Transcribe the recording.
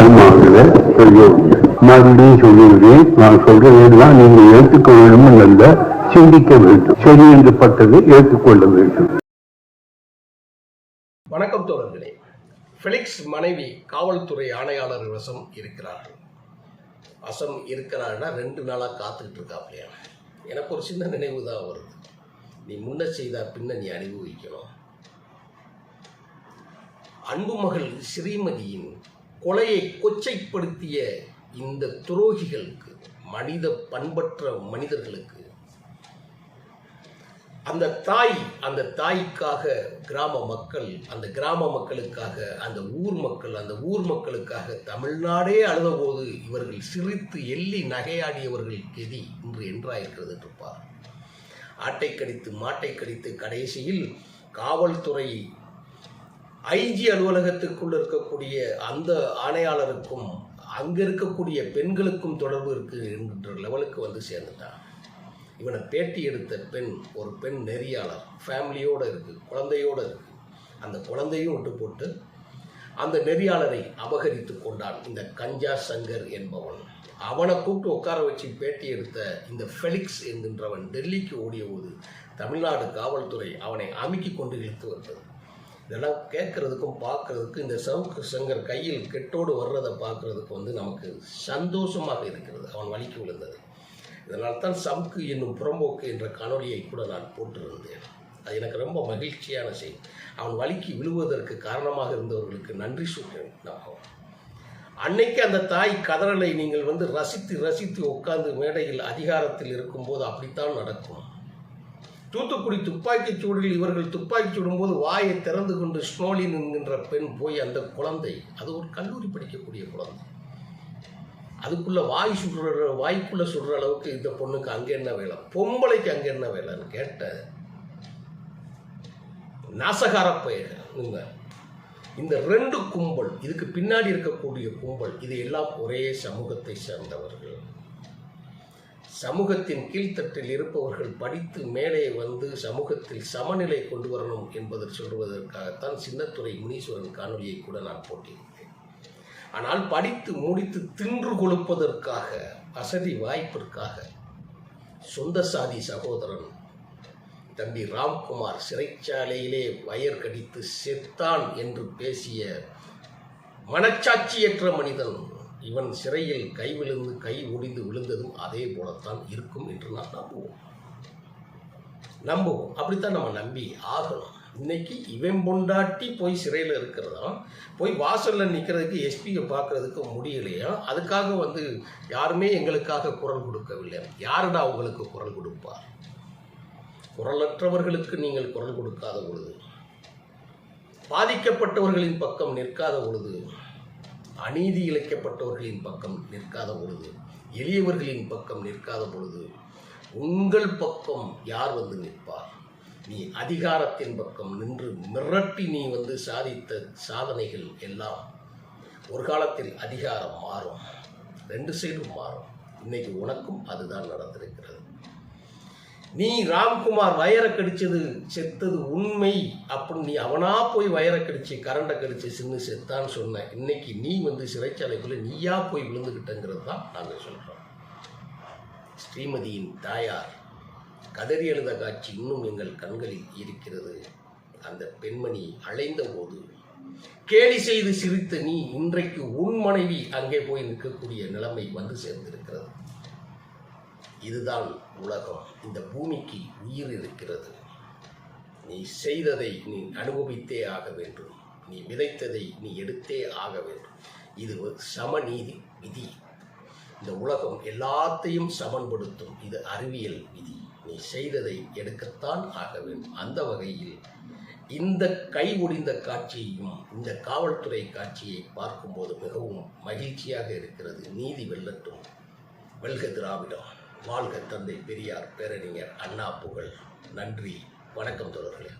தாய்மார்களே பெரியோர்களே மறுபடியும் சொல்லுகிறேன் நான் சொல்றதுதான் நீங்கள் ஏற்றுக்கொள்ள வேண்டும் அல்ல சிந்திக்க வேண்டும். சரி என்று பட்டது ஏற்றுக்கொள்ள வேண்டும். வணக்கம் தோழர்களே. ஃபெலிக்ஸ் மனைவி காவல்துறை ஆணையாளர் வசம் இருக்கிறார்கள். வசம் இருக்கிறாருன்னா ரெண்டு நாளாக காத்துக்கிட்டு இருக்காப்லையா? எனக்கு ஒரு சின்ன நினைவு தான் வருது. நீ முன்ன செய்தா பின்ன நீ அனுபவிக்கணும். அன்பு மகள் ஸ்ரீமதியின் கொலையை கொச்சைப்படுத்திய இந்த துரோகிகளுக்கு மனித பண்பற்ற மனிதர்களுக்கு அந்த தாய் அந்த தாய்க்காக கிராம மக்கள் அந்த கிராம மக்களுக்காக அந்த ஊர் மக்கள் அந்த ஊர் மக்களுக்காக தமிழ்நாடே அழுதபோது இவர்கள் சிரித்து எள்ளி நகையாடியவர்கள் கெதி இன்று என்றாயிருக்கிறது இருப்பார் ஆட்டை கடித்து மாட்டை கடித்து கடைசியில் காவல்துறை ஐஜி அலுவலகத்துக்குள் இருக்கக்கூடிய அந்த ஆணையாளருக்கும் அங்கே இருக்கக்கூடிய பெண்களுக்கும் தொடர்பு இருக்கு என்கின்ற லெவலுக்கு வந்து சேர்ந்துட்டான். இவனை பேட்டி எடுத்த பெண் ஒரு பெண் நெறியாளர் ஃபேமிலியோடு இருக்குது குழந்தையோடு இருக்குது அந்த குழந்தையும் விட்டு போட்டு அந்த நெறியாளரை அபகரித்து கொண்டான் இந்த கஞ்சா சங்கர் என்பவன். அவனை கூப்பிட்டு உட்கார வச்சு பேட்டி எடுத்த இந்த ஃபெலிக்ஸ் என்கின்றவன் டெல்லிக்கு ஓடிய போது தமிழ்நாடு காவல்துறை அவனை அமுக்கி கொண்டு இழுத்து வந்தது இதெல்லாம் கேட்குறதுக்கும் பார்க்குறதுக்கும் இந்த சவுக்கு சங்கர் கையில் கெட்டோடு வர்றதை பார்க்குறதுக்கு வந்து நமக்கு சந்தோஷமாக இருக்கிறது. அவன் வலிக்கு விழுந்தது. இதனால் தான் சவுக்கு என்னும் புறம்போக்கு என்ற காணொலியை கூட நான் போட்டிருந்தேன். அது எனக்கு ரொம்ப மகிழ்ச்சியான செய்தி அவன் வலிக்கு விழுவதற்கு காரணமாக இருந்தவர்களுக்கு நன்றி சொல்கிறேன். நான் அன்னைக்கு அந்த தாய் கதறலை நீங்கள் வந்து ரசித்து ரசித்து உட்கார்ந்து மேடையில் அதிகாரத்தில் இருக்கும்போது அப்படித்தான் நடக்கும். தூத்துக்குடி துப்பாக்கிச் சூடில் இவர்கள் துப்பாக்கி சுடும்போது வாயை திறந்து கொண்டு ஸ்னோலின் என்கின்ற பெண் போய் அந்த குழந்தை அது ஒரு கல்லூரி படிக்கக்கூடிய குழந்தை. அதுக்குள்ளே வாய் சுடுற வாய்க்குள்ளே சுடுற அளவுக்கு இந்த பொண்ணுக்கு அங்கே என்ன வேலை? பொம்பளைக்கு அங்கே என்ன வேலைன்னு கேட்ட நாசகார பெயர் இந்த ரெண்டு கும்பல் இதுக்கு பின்னாடி இருக்கக்கூடிய கும்பல் இது எல்லாம் ஒரே சமூகத்தை சேர்ந்தவர்கள். சமூகத்தின் கீழ்த்தட்டில் இருப்பவர்கள் படித்து மேலே வந்து சமூகத்தில் சமநிலை கொண்டு வரணும் என்பதை சொல்வதற்காகத்தான் சின்னத்துறை முனீஸ்வரன் காணொலியை கூட நான் போட்டியிருந்தேன் ஆனால் படித்து முடித்து தின்று கொழுப்பதற்காக வசதி வாய்ப்பிற்காக சொந்த சாதி சகோதரன் தம்பி ராம்குமார் சிறைச்சாலையிலே வயர் கடித்து செத்தான் என்று பேசிய மனச்சாட்சியற்ற மனிதன் இவன் சிறையில் கை விழுந்து கை ஒடிந்து விழுந்ததும் அதே போலத்தான் இருக்கும் என்று நான் நம்புவோம். நம்புவோம். அப்படித்தான் நம்ம நம்பி ஆகணும். இன்னைக்கு இவன் பொண்டாட்டி போய் சிறையில் இருக்கிறதா? போய் வாசலில் நிற்கிறதுக்கு எஸ்பியை பார்க்கறதுக்கு முடியலையா? அதுக்காக வந்து யாருமே எங்களுக்காக குரல் கொடுக்கவில்லை. யாருடா உங்களுக்கு குரல் கொடுப்பார் குரலற்றவர்களுக்கு நீங்கள் குரல் கொடுக்காத பொழுது பாதிக்கப்பட்டவர்களின் பக்கம் நிற்காத பொழுது அநீதி இழைக்கப்பட்டவர்களின் பக்கம் நிற்காத பொழுது எளியவர்களின் பக்கம் நிற்காத பொழுது உங்கள் பக்கம் யார் வந்து நிற்பார்? நீ அதிகாரத்தின் பக்கம் நின்று மிரட்டி நீ வந்து சாதித்த சாதனைகள் எல்லாம் ஒரு காலத்தில் அதிகாரம் மாறும் ரெண்டு சைடும் மாறும். இன்னைக்கு உனக்கும் அதுதான் நடந்திருக்கிறது. நீ ராம்குமார் வயரை கடிச்சது செத்தது உண்மை. அப்படின்னு நீ அவனா போய் வயரை கடிச்சு கரண்டை கடிச்சு சின்ன செத்தான்னு சொன்ன இன்னைக்கு நீ வந்து சிறைச்சாலைக்குள்ள நீயா போய் விழுந்துக்கிட்டங்கிறது தான் நாங்கள் சொல்கிறோம் ஸ்ரீமதியின் தாயார் கதறி எழுத காட்சி இன்னும் எங்கள் கண்களில் இருக்கிறது. அந்த பெண்மணி அலைந்த போது கேலி செய்து சிரித்த நீ இன்றைக்கு உன் மனைவி அங்கே போய் நிற்கக்கூடிய நிலைமை வந்து சேர்ந்திருக்கிறது. இதுதான் உலகம். இந்த பூமிக்கு உயிர் இருக்கிறது. நீ செய்ததை நீ அனுபவித்தே ஆக வேண்டும். நீ விதைத்ததை நீ எடுத்தே ஆக வேண்டும். இது சமநீதி விதி. இந்த உலகம் எல்லாத்தையும் சமன்படுத்தும். இது அறிவியல் விதி. நீ செய்ததை எடுக்கத்தான் ஆக வேண்டும். அந்த வகையில் இந்த கை ஒடிந்த காட்சியையும் இந்த காவல்துறை காட்சியை பார்க்கும்போது மிகவும் மகிழ்ச்சியாக இருக்கிறது. நீதி வெல்லட்டும். வெல்க திராவிடம். வாழ்க தந்தை பெரியார் பேரறிஞர் அண்ணா புகழ். நன்றி. வணக்கம் தொடர்களே